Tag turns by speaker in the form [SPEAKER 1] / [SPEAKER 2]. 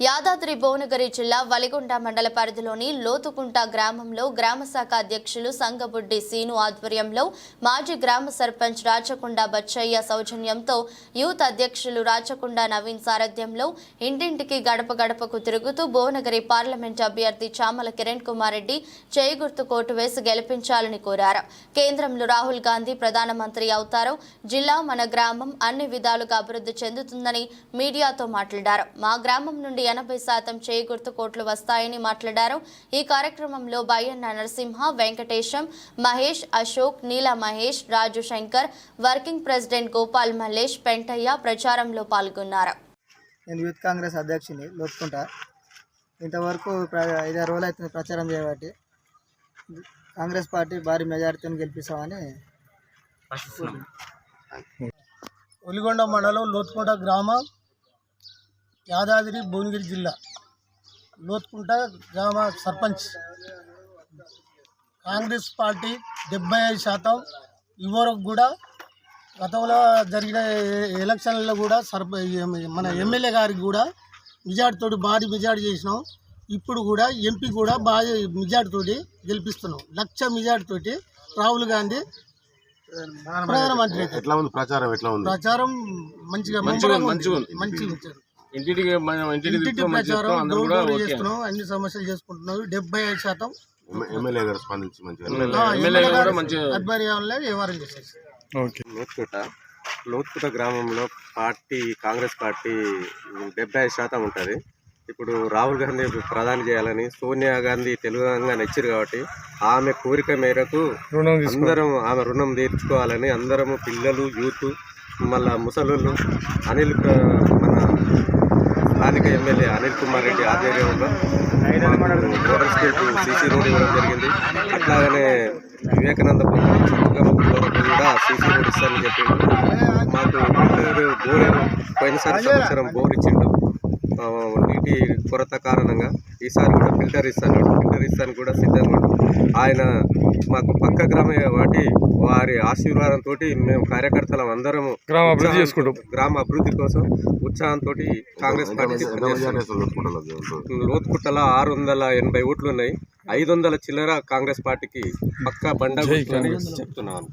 [SPEAKER 1] యాదాద్రి భువనగిరి జిల్లా వలిగొండ మండల పరిధిలోని లోతుకుంట గ్రామంలో గ్రామ శాఖ అధ్యక్షులు సంగబుడ్డి సీను ఆధ్వర్యంలో మాజీ గ్రామ సర్పంచ్ రాచకొండ బచ్చయ్య సౌజన్యంతో యూత్ అధ్యక్షులు రాచకొండ నవీన్ సారథ్యంలో ఇంటింటికి గడప గడపకు తిరుగుతూ భువనగిరి పార్లమెంట్ అభ్యర్థి చామల కిరణ్ కుమార్ రెడ్డి చేయిగుర్తు కోటు వేసి గెలిపించాలని కోరారు. కేంద్రంలో రాహుల్ గాంధీ ప్రధానమంత్రి అవుతారు. జిల్లా మన గ్రామం అన్ని విధాలుగా అభివృద్ధి చెందుతుందని మీడియాతో మాట్లాడారు. మా గ్రామం నుండి ఎనభై శాతం చేయి గుర్తు కోట్లు వస్తాయని మాట్లాడారు. ఈ కార్యక్రమంలో బయ్యన్న నరసింహ వెంకటేశం మహేష్ అశోక్ నీల మహేష్ రాజు శంకర్ వర్కింగ్ ప్రెసిడెంట్ గోపాల్ మల్లేష్ పెంటయ్య ప్రచారంలో పాల్గొన్నారు.
[SPEAKER 2] నేను యూత్ కాంగ్రెస్ అధ్యక్షుని లోతుకుంటా ఇంతవరకు ప్ర ఐదారు రోజులు అవుతుంది ప్రచారం చేయబట్టి. కాంగ్రెస్ పార్టీ భారీ మెజారిటీతో గెలిపిస్తామని
[SPEAKER 3] ఒలిగొండ మండలం లోతుకుంట గ్రామం. యాదాద్రి భువనగిరి జిల్లా. లోతుకుంట గ్రామ సర్పంచ్. కాంగ్రెస్ పార్టీ డెబ్బై ఐదు శాతం ఇవరకు కూడా గతంలో జరిగిన ఎలక్షన్లలో కూడా సర్ప మన ఎమ్మెల్యే గారికి కూడా మెజార్టీతోటి భారీ మెజార్టీ చేసినాం. ఇప్పుడు కూడా ఎంపీ కూడా భారీ మెజార్టీతోటి గెలిపిస్తున్నాం. లక్ష మెజార్టీతోటి రాహుల్ గాంధీ ప్రధానమంత్రి
[SPEAKER 4] ప్రచారం
[SPEAKER 3] మంచిగా
[SPEAKER 5] మంచిగా మంచిగా
[SPEAKER 3] ఉంది.
[SPEAKER 5] ఉంది.
[SPEAKER 3] మంచిగా ఇచ్చారు
[SPEAKER 5] ఇంటికి మనం ఇంటికి
[SPEAKER 3] ఇంటింటి
[SPEAKER 5] తిరుగుతూ మంచి
[SPEAKER 3] ప్రచారం
[SPEAKER 5] చెప్తాం అందరూ
[SPEAKER 3] డోర్
[SPEAKER 5] కూడా
[SPEAKER 3] డోర్
[SPEAKER 5] ఓకే.
[SPEAKER 3] చేస్తున్నాం అన్ని సమస్యలు చేసుకుంటున్నారు. డెబ్బై ఐదు శాతం
[SPEAKER 4] ఎమ్మె- ఎమ్మెల్యే గారు స్పందించి మంచిగా
[SPEAKER 5] ఎమ్మెల్యే
[SPEAKER 3] ఆ,
[SPEAKER 5] ఎమ్మెల్యే
[SPEAKER 3] ఎమ్మెల్యే
[SPEAKER 5] కూడా
[SPEAKER 3] గారు
[SPEAKER 5] మంచిగా
[SPEAKER 3] ఆధ్వర్యంలో వ్యవహారం చేసేసి.
[SPEAKER 6] లోతుకుట లోతుకుట గ్రామంలో పార్టీ కాంగ్రెస్ పార్టీ డెబ్బై ఐదు శాతం ఉంటుంది. ఇప్పుడు రాహుల్ గాంధీ ప్రధాని చేయాలని సోనియా గాంధీ తెలుగుగా నచ్చారు కాబట్టి ఆమె కోరిక మేరకు అందరం ఆమె రుణం తీర్చుకోవాలని అందరము పిల్లలు యూత్ మళ్ళా ముసలోళ్ళు అనిల్ క- మన స్థానిక ఎమ్మెల్యే అనిల్ కుమార్ రెడ్డి ఆధ్వర్యంలో మోడల్ స్టేట్ సీసీ రోడ్ ఇవ్వడం జరిగింది. అట్లాగనే వివేకానంద పథకం కూడా సీసీ రోడ్ ఇస్తానని చెప్పిండు. మాకు ఫిల్టర్ బోర్ పోయినసారి సంవత్సరం బోర్ ఇచ్చిండు. నీటి కొరత కారణంగా ఈసారి కూడా ఫిల్టర్ ఇస్తాను ఫిల్టర్ ఇస్తాను కూడా సిద్ధంగా ఆయన మాకు పక్క గ్రామ వాటి వారి ఆశీర్వాదంతో మేము కార్యకర్తలం అందరము గ్రామ అభివృద్ధి చేసుకుంటాం. గ్రామ అభివృద్ధి కోసం ఉత్సాహంతో కాంగ్రెస్ పార్టీ లోతుకుట్టల ఆరు వందల ఎనభై ఓట్లు ఉన్నాయి. ఐదు వందల చిల్లర కాంగ్రెస్ పార్టీకి పక్కా బండ చెప్తున్నాను